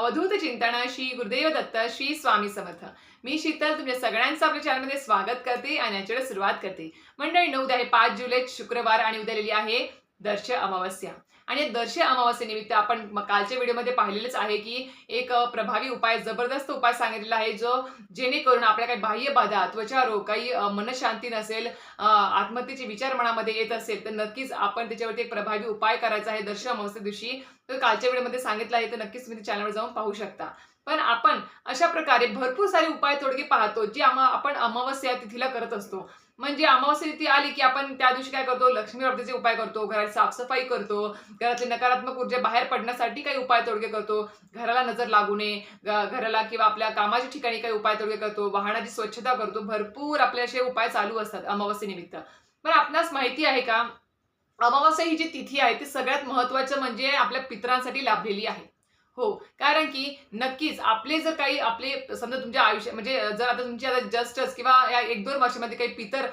अवधूत चिंतन श्री गुरुदेव दत्त श्री स्वामी समर्थ. मी शीतल तुमच्या सगळ्यांचं आपल्या चॅनलमध्ये स्वागत करते आणि याच्याकडे सुरुवात करते. मंडळी नऊ उद्या आहे पाच जुलै शुक्रवार आणि उद्या लिहिली आहे दर्श अमावस्या. आणि दर्शी दर्श अमावस्येनिमित्त आपण कालच्या व्हिडिओमध्ये पाहिलेलंच आहे की एक प्रभावी उपाय जबरदस्त उपाय सांगितलेला आहे जो जेणेकरून आपल्या काही बाह्य बाधा त्वचा रोग काही मनशांती नसेल आत्महत्येचे विचार मनामध्ये येत असेल तर नक्कीच आपण त्याच्यावरती एक प्रभावी उपाय करायचा आहे दर्श अमावस्या दिवशी. तर कालच्या व्हिडिओमध्ये सांगितलं आहे तर नक्कीच तुम्ही चॅनलवर जाऊन पाहू शकता. पण आपण अशा प्रकारे भरपूर सारे उपाय तोडगे पाहतो जे आम्हा आपण अमावस्या तिथीला करत असतो. म्हणजे अमावस्या तिथी आली की आपण त्या दिवशी काय करतो? लक्ष्मी प्राप्तीचे उपाय करतो घराची साफसफाई करतो घरातली नकारात्मक ऊर्जा बाहेर पडण्यासाठी काही उपाय तोडगे करतो घराला नजर लागू नये घराला किंवा आपल्या कामाच्या ठिकाणी काही उपाय तोडगे करतो वाहनाची स्वच्छता करतो भरपूर आपले असे उपाय चालू असतात अमावस्येनिमित्त पण आपणास माहिती आहे का? अमावस्या ही जी तिथी आहे ती सगळ्यात महत्वाचं म्हणजे आपल्या पितरांसाठी लाभलेली आहे. हो कारण की नक्कीच आपले जर काही आपले समजा तुमच्या आयुष्य म्हणजे जर आता तुमची आता जस्टच किंवा या एक दोन वर्षामध्ये काही पितर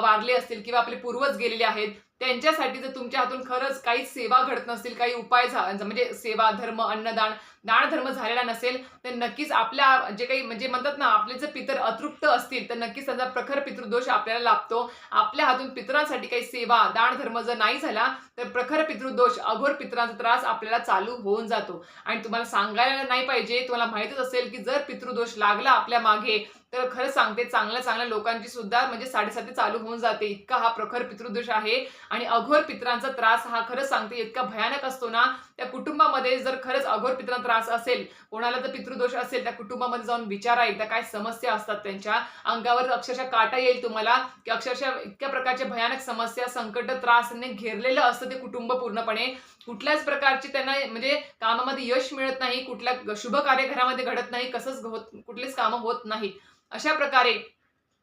वारले असतील किंवा आपले पूर्वज गेलेले आहेत त्यांच्यासाठी जर तुमच्या हातून खरंच काही सेवा घडत नसतील काही उपाय झा- म्हणजे, म्हणजे सेवा धर्म अन्नदान दान धर्म झालेला नसेल तर नक्कीच आपल्या जे काही म्हणजे म्हणतात ना आपले जर पितर अतृप्त असतील तर नक्कीच त्यांचा प्रखर पितृदोष आपल्याला लाभतो. आपल्या हातून पितरांसाठी काही सेवा दान धर्म जर नाही झाला तर प्रखर पितृदोष अघोर पितरांचा त्रास आपल्याला चालू होऊन जातो. आणि तुम्हाला सांगायला नाही पाहिजे तुम्हाला माहितच असेल की जर पितृदोष लागला आपल्या मागे तर खरं सांगते चांगल्या चांगल्या लोकांची सुद्धा म्हणजे साडेसाती चालू होऊन जाते. इतका हा प्रखर पितृदोष आहे आणि अघोर पितरांचा त्रास हा खरं सांगते इतका भयानक असतो ना त्या कुटुंबामध्ये जर खरंच अघोर पित्रांचा त्रास असेल कोणाला जर पितृदोष असेल त्या कुटुंबामध्ये जाऊन विचारा एकदा काय समस्या असतात त्यांच्या अंगावर अक्षरशः काटा येईल तुम्हाला की अक्षरशः इतक्या प्रकारच्या भयानक समस्या संकट त्रासने घेरलेलं असतं ते कुटुंब पूर्णपणे. कुठल्याच प्रकारची त्यांना म्हणजे कामामध्ये यश मिळत नाही कुठल्या शुभ कार्य घरामध्ये घडत नाही कसंच होत कुठलीच कामं होत नाही अशा प्रकारे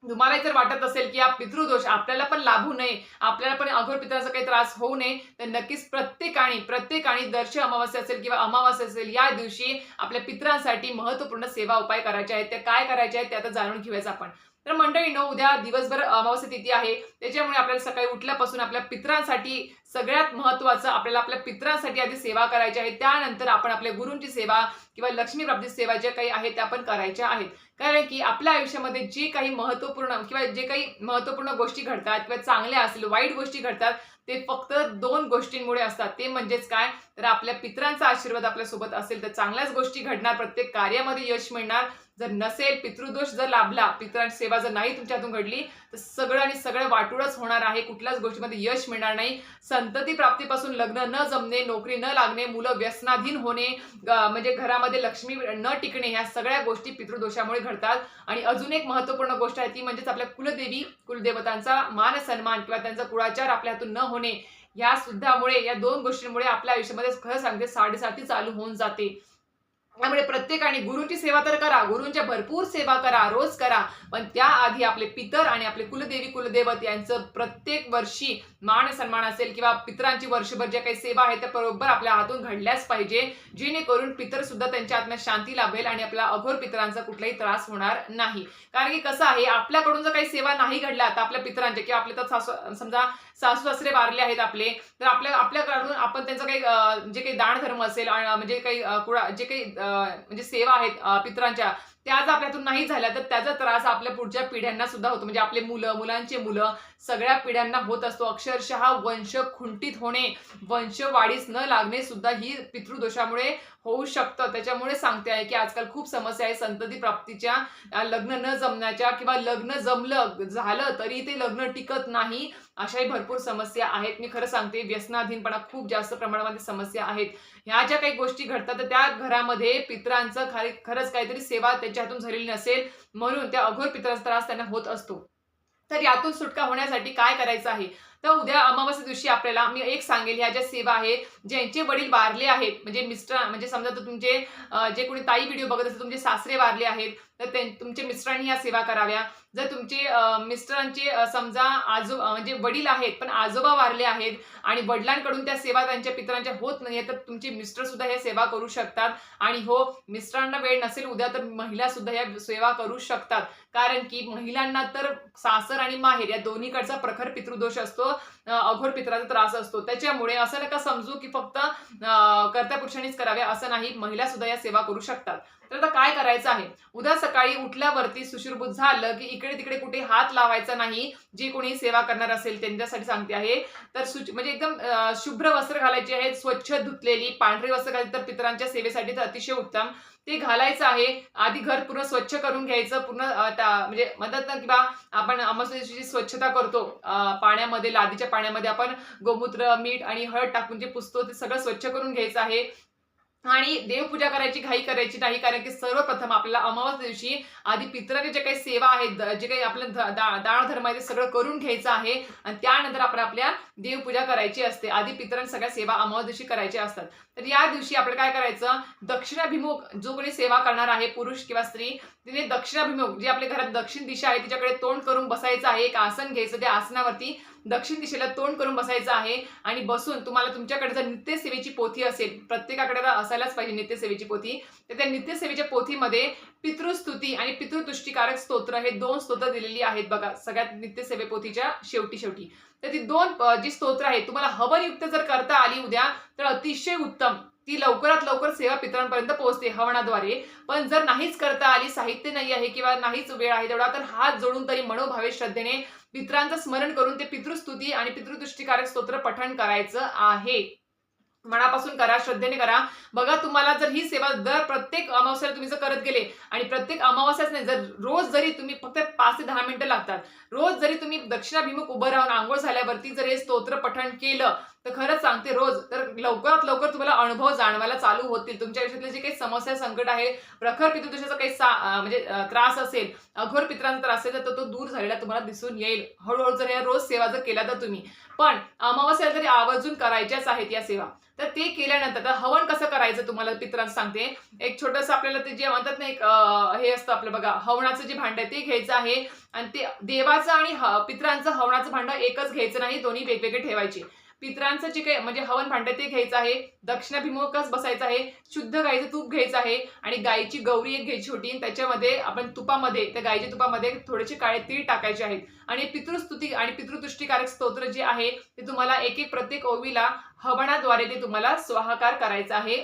तुम्हाला जर वाटत असेल की हा पितृदोष आपल्याला पण लाभू नये आपल्याला पण अघोर पितराचा काही त्रास होऊ नये तर नक्कीच प्रत्येकाने प्रत्येकाने दर्श अमावस्या असेल किंवा अमावस्या असेल या दिवशी आपल्या पितरांसाठी महत्त्वपूर्ण सेवा उपाय करायचे आहेत. त्या काय करायचे आहेत ते आता जाणून घेऊयाच आपण. तर मंडळी उद्या दिवसभर अमावस्या तिथी आहे. त्याच्यामुळे आपल्याला सकाळी उठल्यापासून आपल्या पितरांसाठी सगळ्यात महत्वाचं आपल्याला आपल्या पितरांसाठी आधी सेवा करायची आहे. त्यानंतर आपण आपल्या गुरूंची सेवा किंवा लक्ष्मी प्राप्ती सेवा ज्या काही आहेत त्या आपण करायच्या आहेत. कारण की आपल्या आयुष्यामध्ये जे काही महत्त्वपूर्ण किंवा जे काही महत्त्वपूर्ण गोष्टी घडतात किंवा चांगल्या असतील वाईट गोष्टी घडतात ते फक्त दोन गोष्टींमुळे असतात. ते म्हणजेच काय? तर आपल्या पितरांचा आशीर्वाद आपल्यासोबत असेल तर चांगल्याच गोष्टी घडणार प्रत्येक कार्यामध्ये यश मिळणार. जर नसेल पितृदोष जर लाभला पितरांची सेवा जर नाही तुमच्या हातून घडली तर सगळं आणि सगळं वाटूळच होणार आहे. कुठल्याच गोष्टीमध्ये यश मिळणार नाही. संतती प्राप्तीपासून लग्न न जमणे नोकरी न लागणे मुलं व्यसनाधीन होणे ग- म्हणजे घरामध्ये लक्ष्मी न टिकणे ह्या सगळ्या गोष्टी पितृदोषामुळे घडतात. आणि अजून एक महत्त्वपूर्ण गोष्ट आहे ती म्हणजेच आपल्या कुलदेवी कुलदेवतांचा मान सन्मान किंवा त्यांचा कुळाचार आपल्या हातून न होणे या सुद्धामुळे या दोन गोष्टींमुळे आपल्या आयुष्यामध्ये खरं सांगते साडेसाती चालू होऊन जाते. त्यामुळे प्रत्येकाने गुरुची सेवा तर करा गुरुंच्या भरपूर सेवा करा रोज करा. पण त्याआधी आपले पितर आणि आपले कुलदेवी कुलदेवत यांचं प्रत्येक वर्षी मान सन्मान असेल किंवा पितरांची वर्षभर ज्या काही सेवा आहेत त्या बरोबर आपल्या हातून घडल्याच पाहिजे. जेणेकरून पितर सुद्धा त्यांच्या आत्म्यात शांती लाभेल आणि आपला अघोर पितरांचा कुठलाही त्रास होणार नाही. कारण की कसं आहे आपल्याकडून जर काही सेवा नाही घडल्या तर आपल्या पितरांच्या किंवा आपल्या तर सासू समजा सासू सासरे वारले आहेत आपले तर आपल्या आपल्याकडून आपण त्यांचं काही जे काही दान धर्म असेल म्हणजे काही कुळा जे काही म्हणजे सेवा आहेत पितरांच्या. त्या जर आपल्यातून नाही झाल्या तर त्याचा त्रास आपल्या पुढच्या पिढ्यांना सुद्धा होतो. म्हणजे आपले मुलं मुलांचे मुलं सगळ्या पिढ्यांना होत असतो. अक्षरशः वंश खुंटीत होणे वंश वाढीस न लागणे सुद्धा ही पितृदोषामुळे होऊ शकतं. त्याच्यामुळे सांगते आहे की आजकाल खूप समस्या आहे संतती प्राप्तीच्या लग्न न जमण्याच्या किंवा लग्न जमलं झालं तरी ते लग्न टिकत नाही अशाही भरपूर समस्या आहेत. मी खरं सांगते व्यसनाधीनपणा खूप जास्त प्रमाणामध्ये समस्या आहेत. ह्या ज्या काही गोष्टी घडतात तर त्या घरामध्ये पितरांचं खरे खरंच काहीतरी सेवा त्यांच्या हातून झालेली नसेल म्हणून त्या अघोर पितरांचा त्रास त्यांना होत असतो. तर यातून सुटका होण्यासाठी काय करायचं आहे? तर उद्या अमावस्या दिवशी आपल्याला मी एक सांगेल ह्या ज्या सेवा आहेत ज्यांचे वडील वारले आहेत म्हणजे मिस्टर म्हणजे समजा तुमचे जे कोणी ताई व्हिडिओ बघत असेल तुमचे सासरे वारले आहेत तर तुमचे मिस्टरांनी या सेवा कराव्या. जर तुमचे मिस्टरांचे समजा आजो म्हणजे वडील आहेत पण आजोबा वारले आहेत आणि वडिलांकडून त्या सेवा त्यांच्या पितरांच्या होत नाही तर तुमचे मिस्टर सुद्धा ह्या सेवा करू शकतात. आणि हो मिस्टरांना वेळ नसेल उद्या तर महिला सुद्धा या सेवा करू शकतात. कारण की महिलांना तर सासर आणि माहेर या दोन्हीकडचा प्रखर पितृदोष असतो अघोर पित्राचा त्रास असतो. त्याच्यामुळे असं नका समजू की फक्त कर्त्या पुरुषांनीच करावे असं नाही महिला सुद्धा या सेवा करू शकतात. तर आता काय करायचं आहे? उद्या सकाळी उठल्यावरती सुशिरभूत झालं की इकडे तिकडे कुठे हात लावायचा नाही जी कोणी सेवा करणार असेल त्यांच्यासाठी सांगते आहे. तर म्हणजे एकदम शुभ्र वस्त्र घालायची आहेत स्वच्छ धुतलेली पांढरी वस्त्र घातली तर पितरांच्या सेवेसाठी तर अतिशय उत्तम. ते घालायचं आहे आधी घर पूर्ण स्वच्छ करून घ्यायचं पूर्ण म्हणजे म्हणतात ना की बा आपण अमावस्येची स्वच्छता करतो. पाण्यामध्ये लादीच्या पाण्यामध्ये आपण गोमूत्र मीठ आणि हळद टाकून जे पुसतो ते सगळं स्वच्छ करून घ्यायचं आहे. आणि देवपूजा करायची घाई करायची नाही कारण की सर्वप्रथम आपल्याला अमावस्या दिवशी आधी पितरांनी जे काही सेवा आहेत जे काही आपलं दान धर्म आहे ते सगळं करून घ्यायचं आहे. आणि त्यानंतर आपण आपल्या देवपूजा करायची असते आधी पितरण सगळ्या सेवा अमावस्या करायच्या असतात. तर या दिवशी आपण काय करायचं? दक्षिणाभिमुख जो कोणी सेवा करणार आहे पुरुष किंवा स्त्री तिने दक्षिणाभिमुख जी आपल्या घरात दक्षिण दिशा आहे तिच्याकडे तोंड करून बसायचं आहे एक आसन घ्यायचं त्या आसनावरती दक्षिण दिशेला तोंड करून बसायचं आहे आणि बसून तुम्हाला तुमच्याकडे जर नित्यसेवेची पोथी असेल प्रत्येकाकडे तर असायलाच पाहिजे नित्यसेवेची पोथी तर त्या नित्यसेवेच्या पोथीमध्ये पितृस्तुती आणि पितृतुष्टीकारक स्तोत्र हे दोन स्तोत्र दिलेली आहेत बघा सगळ्यात नित्यसेवे पोथीच्या शेवटी शेवटी तर ती दोन जी स्तोत्र आहेत तुम्हाला हवनयुक्त जर करता आली उद्या तर अतिशय उत्तम. ती लवकरात लवकर सेवा पितरांपर्यंत पोहोचते हवनाद्वारे. पण जर नाहीच करता आली साहित्य नाही आहे किंवा नाहीच वेळ आहे तेवढा तर हात जोडून तरी मनोभावे श्रद्धेने पितरांचं स्मरण करून ते पितृस्तुती आणि पितृदृष्टीकारक स्तोत्र पठण करायचं आहे. मनापासून करा श्रद्धेने करा. बघा तुम्हाला जर ही सेवा दर प्रत्येक अमावस्याला तुम्ही जर करत गेले आणि प्रत्येक अमावस्याच नाही जर रोज जरी तुम्ही फक्त पाच ते दहा मिनिटं लागतात रोज जरी तुम्ही दक्षिणाभिमुख उभं राहून आंघोळ झाल्यावरती जर हे स्तोत्र पठण केलं तर खरंच सांगते रोज. तर लवकरात लवकर तुम्हाला अनुभव जाणवायला चालू होतील. तुमच्या आयुष्यातले जे काही समस्या संकट आहे प्रखर पितृदोषाचा काही सा म्हणजे त्रास असेल अघोर पित्रांचा त्रास असेल तर तो दूर झालेला तुम्हाला दिसून येईल. हळूहळू जर या रोज सेवा जर केल्या तर तुम्ही. पण अमावस्या तरी आवर्जून करायच्याच आहेत या सेवा तर ते केल्यानंतर तर हवन कसं करायचं तुम्हाला पित्रांना सांगते. एक छोटंसं आपल्याला ते जे म्हणतात ना एक हे असतं आपलं बघा हवनाचं जे भांड आहे ते घ्यायचं आहे. आणि ते देवाचं आणि ह- पित्रांचं हवनाचं भांड एकच घ्यायचं नाही दोन्ही वेगवेगळे ठेवायचे. पित्रांचं जे काही म्हणजे हवन भांड ते घ्यायचं आहे दक्षिणाभिमुखच बसायचं आहे शुद्ध गाईचं तूप घ्यायचं आहे आणि गाईची गौरी एक घ्यायची होती आणि त्याच्यामध्ये आपण तुपामध्ये त्या गाईच्या तुपामध्ये थोडेसे काळे तीळ टाकायचे आहेत. आणि पितृस्तुती आणि पितृतुष्टीकारक स्तोत्र जे आहे ते तुम्हाला एक एक प्रत्येक ओवीला हवनाद्वारे ते तुम्हाला स्वाहाकार करायचा आहे.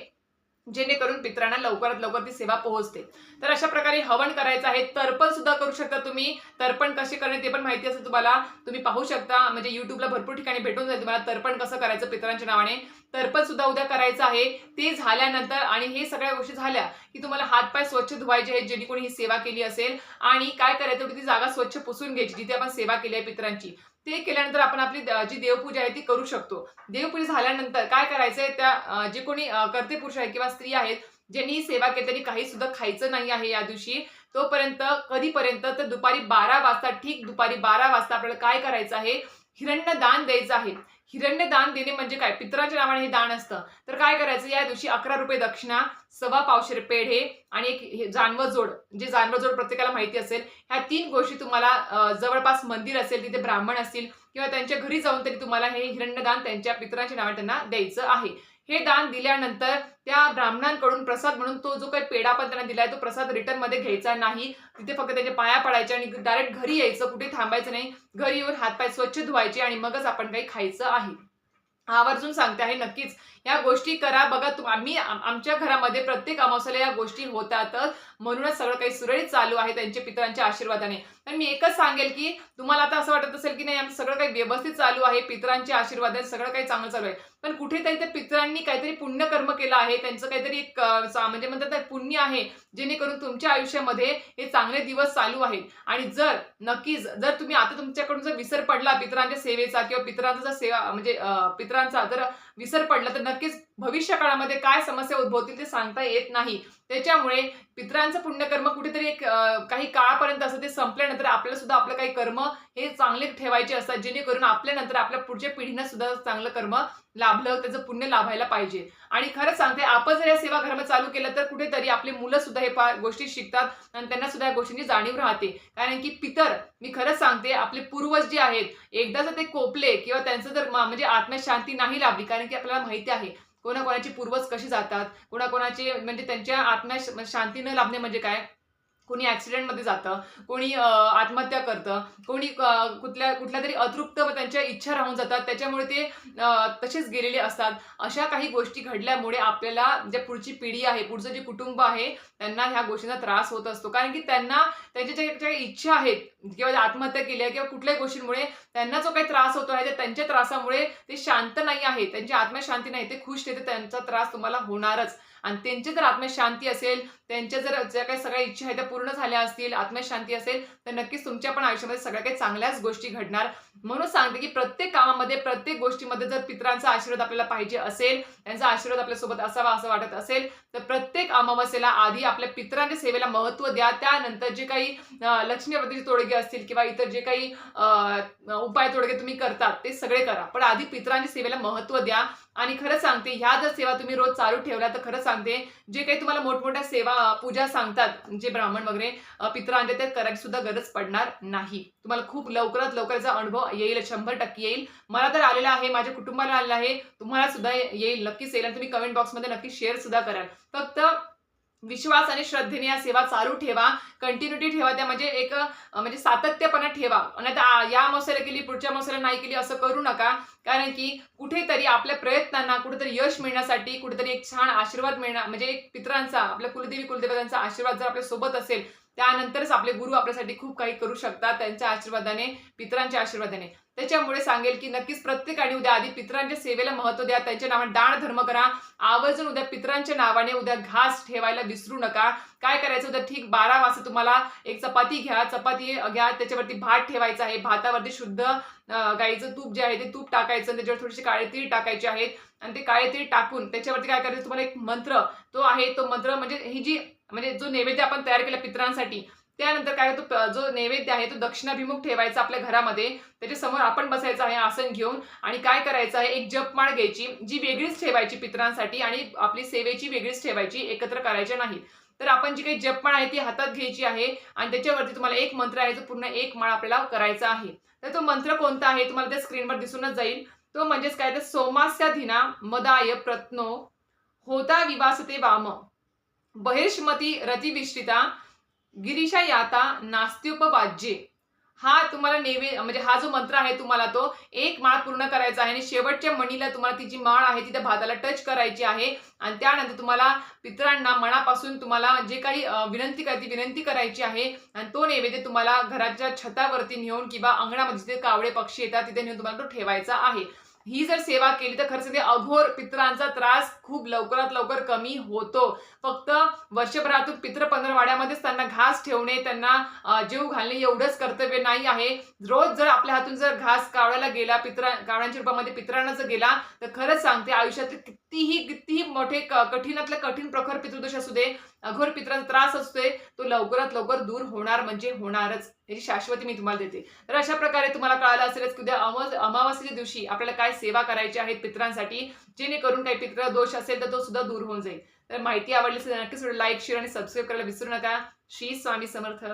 जेणेकरून पित्रांना लवकरात लवकर ती सेवा पोहोचते. तर अशा प्रकारे हवन करायचं आहे तर्पण सुद्धा करू शकता तुम्ही. तर्पण कसे करणे ते पण माहिती असेल तुम्हाला. तुम्ही पाहू शकता म्हणजे युट्यूबला भरपूर ठिकाणी भेटून जाईल तुम्हाला तर्पण कसं करायचं पितरांच्या नावाने. तर्पण सुद्धा उद्या करायचं आहे. ते झाल्यानंतर आणि हे सगळ्या गोष्टी झाल्या की तुम्हाला हातपाय स्वच्छ धुवायचे आहेत जेणेकरून कोणी ही सेवा केली असेल. आणि काय करायचं की ती जागा स्वच्छ पुसून घ्यायची जिथे आपण सेवा केली आहे पितरांची. ते केल्यानंतर आपण आपली जी देवपूजा आहे ती करू शकतो. देवपूजा झाल्यानंतर काय करायचंय? त्या जे कोणी कर्ते पुरुष आहेत किंवा स्त्री आहेत ज्यांनी सेवा केली त्यांनी काही सुद्धा खायचं नाही आहे या दिवशी तोपर्यंत कधीपर्यंत? तर दुपारी बारा वाजता ठीक दुपारी बारा वाजता आपल्याला काय करायचं आहे? हिरण्य दान द्यायचं आहे. हिरण्य दान देणे म्हणजे काय? पितराच्या नावाने हे दान असतं. तर काय करायचं? या दिवशी अकरा रुपये दक्षिणा सव्वा पावशेर पेढे आणि एक हे जोड. म्हणजे जे जानवर जोड प्रत्येकाला माहिती असेल. ह्या तीन गोष्टी तुम्हाला जवळपास मंदिर असेल तिथे ब्राह्मण असतील किंवा त्यांच्या घरी जाऊन तरी तुम्हाला हे हिरण्यदान त्यांच्या पितरांच्या नावाने त्यांना द्यायचं आहे. हे दान दिल्यानंतर त्या ब्राह्मणांकडून प्रसाद म्हणून तो जो काही पेढा पण त्यांना दिलाय तो प्रसाद रिटर्नमध्ये घ्यायचा नाही. तिथे फक्त त्याच्या पाया पडायचे आणि डायरेक्ट घरी यायचं कुठे थांबायचं नाही. घरी येऊन हातपाय स्वच्छ धुवायचे आणि मगच आपण काही खायचं आहे. आवर्जून सांगते आहे नक्कीच या गोष्टी करा. बघा तुम आम्ही आमच्या घरामध्ये प्रत्येक अमावस्याला या गोष्टी होतातच. म्हणूनच सगळं काही सुरळीत चालू आहे त्यांच्या पितरांच्या आशीर्वादाने. तर मी एकच सांगेल की तुम्हाला आता असं वाटत असेल की नाही आमचं सगळं काही व्यवस्थित चालू आहे पितरांचे आशीर्वाद आहेत सगळं काही चांगलं चालू आहे. पण कुठेतरी त्या पितरांनी काहीतरी पुण्यकर्म केलं आहे त्यांचं काहीतरी एक म्हणजे म्हणतात पुण्य आहे जेणेकरून तुमच्या आयुष्यामध्ये हे चांगले दिवस चालू आहेत. आणि जर नक्कीच जर तुम्ही आता तुमच्याकडून जर विसर पडला पितरांच्या सेवेचा किंवा पितरांचा जर सेवा म्हणजे पितरांचा जर विसर पडला तर नक्कीच भविष्य काळामध्ये काय समस्या उद्भवतील ते सांगता येत नाही. त्याच्यामुळे पितरांचं पुण्यकर्म कुठेतरी एक काही काळापर्यंत असं ते संपल्यानंतर आपल्याला सुद्धा आपलं काही कर्म हे चांगले ठेवायचे असतात जेणेकरून आपल्यानंतर आपल्या पुढच्या पिढीनं सुद्धा चांगलं कर्म लाभलं त्याचं पुण्य लाभायला पाहिजे. आणि खरंच सांगते आपण जर या सेवा घरामध्ये चालू केलं तर कुठेतरी आपली मुलं सुद्धा हे पा- गोष्टी शिकतात आणि त्यांना सुद्धा या गोष्टींची जाणीव राहते. कारण की पितर मी खरंच सांगते आपले पूर्वज जे आहेत एकदा जर ते कोपले किंवा त्यांचं जर म्हणजे आत्म्यात शांती नाही लाभली कारण की आपल्याला माहिती आहे कोणाकोणाचे पूर्वज कसे जातात कोणाकोणाचे म्हणजे त्यांच्या आत्म्या शांती न लाभणे म्हणजे काय? कोणी ॲक्सिडेंटमध्ये जातं कोणी आत्महत्या करतं कोणी कुठल्या कुठल्या तरी अतृप्त व त्यांच्या इच्छा राहून जातात त्याच्यामुळे ते तसेच गेलेले असतात. अशा काही गोष्टी घडल्यामुळे आपल्याला जे पुढची पिढी आहे पुढचं जे कुटुंब आहे त्यांना ह्या गोष्टींचा त्रास होत असतो. कारण की त्यांना त्यांच्या ज्या ज्या इच्छा आहेत किंवा आत्महत्या आत्महत्या केल्या किंवा कुठल्याही गोष्टींमुळे त्यांना जो काही त्रास होतो आहे त्यांच्या त्रासामुळे ते शांत नाही आहे त्यांची आत्मशांती नाही ते खुश ते त्यांचा त्रास तुम्हाला होणारच. आणि त्यांची जर आत्मशांती असेल त्यांच्या जर ज्या काही सगळ्या इच्छा आहेत त्या पूर्ण झाल्या असतील आत्मशांती असेल तर नक्कीच तुमच्या पण आयुष्यामध्ये सगळ्या काही चांगल्याच गोष्टी घडणार. म्हणून सांगते की प्रत्येक कामामध्ये प्रत्येक गोष्टीमध्ये जर पित्रांचा आशीर्वाद आपल्याला पाहिजे असेल त्यांचा आशीर्वाद आपल्यासोबत असावा असं वाटत असेल तर प्रत्येक अमावस्येला आधी आपल्या पित्रांच्या सेवेला महत्त्व द्या. त्यानंतर जे काही लक्ष्मीपतीची तोडगी तोडगे असतील किंवा इतर जे काही उपाय तोडगे तुम्ही करतात ते सगळे करा. पण आधी पित्रांच्या सेवेला महत्त्व द्या. आणि खरं सांगते ह्या जर सेवा तुम्ही रोज चालू ठेवल्या तर खरं सांगते जे काही तुम्हाला मोठमोठ्या सेवा पूजा सांगतात जे ब्राह्मण वगैरे पितरांचे ते करायची सुद्धा गरज पडणार नाही. तुम्हाला खूप लवकरात लवकर याचा अनुभव येईल शंभर टक्के येईल. मला तर आलेला आहे माझ्या कुटुंबाला आलेला आहे तुम्हाला सुद्धा येईल नक्कीच येईल. आणि तुम्ही कमेंट बॉक्समध्ये नक्की शेअर सुद्धा कराल. फक्त विश्वास आणि श्रद्धेने या सेवा चालू ठेवा. कंटिन्युटी ठेवा त्या म्हणजे एक म्हणजे सातत्यपणा ठेवा. आणि आता या मसाला केली पुढच्या मसाला नाही केली असं करू नका. कारण की कुठेतरी आपल्या प्रयत्नांना कुठेतरी यश मिळण्यासाठी कुठेतरी एक छान आशीर्वाद मिळणार म्हणजे एक पित्रांचा आपल्या कुलदेवी कुलदेवतांचा आशीर्वाद जर आपल्यासोबत असेल त्यानंतरच आपले गुरु आपल्यासाठी खूप काही करू शकतात त्यांच्या आशीर्वादाने पित्रांच्या आशीर्वादाने. त्याच्यामुळे सांगेल की नक्कीच प्रत्येकाने उद्या आधी पित्रांच्या सेवेला महत्त्व द्या त्यांच्या नावाने दान धर्म करा आवर्जून उद्या पित्रांच्या नावाने उद्या घास ठेवायला विसरू नका. काय करायचं होतं? ठीक बारा वाजता तुम्हाला एक चपाती घ्या. चपाती घ्या त्याच्यावरती भात ठेवायचा आहे. भातावरती शुद्ध गाईचं तूप जे आहे ते तूप टाकायचं. त्याच्यावर थोडीशी काळे तीळ टाकायचे आहेत. आणि ते काळे तीळ टाकून त्याच्यावरती काय करायचं? तुम्हाला एक मंत्र तो आहे तो मंत्र म्हणजे ही जी म्हणजे जो नैवेद्य आपण तयार केला पित्रांसाठी त्यानंतर काय होतं? जो नैवेद्य आहे तो दक्षिणाभिमुख ठेवायचा आपल्या घरामध्ये. त्याच्यासमोर आपण बसायचं आहे आसन घेऊन. आणि काय करायचं आहे? एक जपमाळ घ्यायची जी वेगळीच ठेवायची पित्रांसाठी आणि आपली सेवेची वेगळीच ठेवायची एकत्र करायच्या नाही तर आपण जी काही जपमाळ आहे ती हातात घ्यायची आहे आणि त्याच्यावरती तुम्हाला एक मंत्र आहे जो पूर्ण एक माळ आपल्याला करायचा आहे. तर तो मंत्र कोणता आहे तुम्हाला त्या स्क्रीनवर दिसूनच जाईल. तो म्हणजेच काय? तर सोमास्या धिना मदाय प्रत्नो होता विवासते वाम. बहिर्ष्मती रतिविष्टिता गिरीशा याता नास्त्युपवाज्ये. हा तुम्हाला नेवे म्हणजे हा जो मंत्र आहे तुम्हाला तो एक माळ पूर्ण करायचा आहे आणि शेवटच्या मणीला तुम्हाला ती जी माळ आहे ती त्या भाताला टच करायची आहे. आणि त्यानंतर तुम्हाला पितरांना मनापासून तुम्हाला जे काही विनंती करायची विनंती करायची आहे. आणि तो नैवेद्य तुम्हाला घराच्या छतावरती नेऊन किंवा अंगणामध्ये जिथे कावळे पक्षी येतात तिथे नेऊन तुम्हाला तो ठेवायचा आहे. ही जर सेवा केली तर खरंच ते अघोर पित्रांचा त्रास खूप लवकरात लवकर कमी होतो. फक्त वर्षभरातून पित्र पंधरवाड्यामध्येच त्यांना घास ठेवणे त्यांना जीव घालणे एवढंच कर्तव्य नाही आहे. रोज जर आपल्या हातून जर घास कावळ्याला गेला पित्रा कावळ्यांच्या रूपामध्ये पित्रांना जर गेला तर खरंच सांगते आयुष्यातले कितीही कितीही मोठे कठीणातलं कठीण प्रखर पितृदोष असू दे अघोर पित्राचा त्रास असतोय तो लवकरात लवकर दूर होणार म्हणजे होणारच याची शाश्वती मी तुम्हाला देते. तर अशा प्रकारे तुम्हाला कळालं असेलच की उद्या अमावास्येच्या दिवशी आपल्याला काय सेवा करायची आहेत पित्रांसाठी जेणेकरून काही पित्र दोष असेल तर तो सुद्धा दूर होऊन जाईल. तर माहिती आवडली असेल नक्कीच लाईक शेअर आणि सबस्क्राईब करायला विसरू नका. श्री स्वामी समर्थ.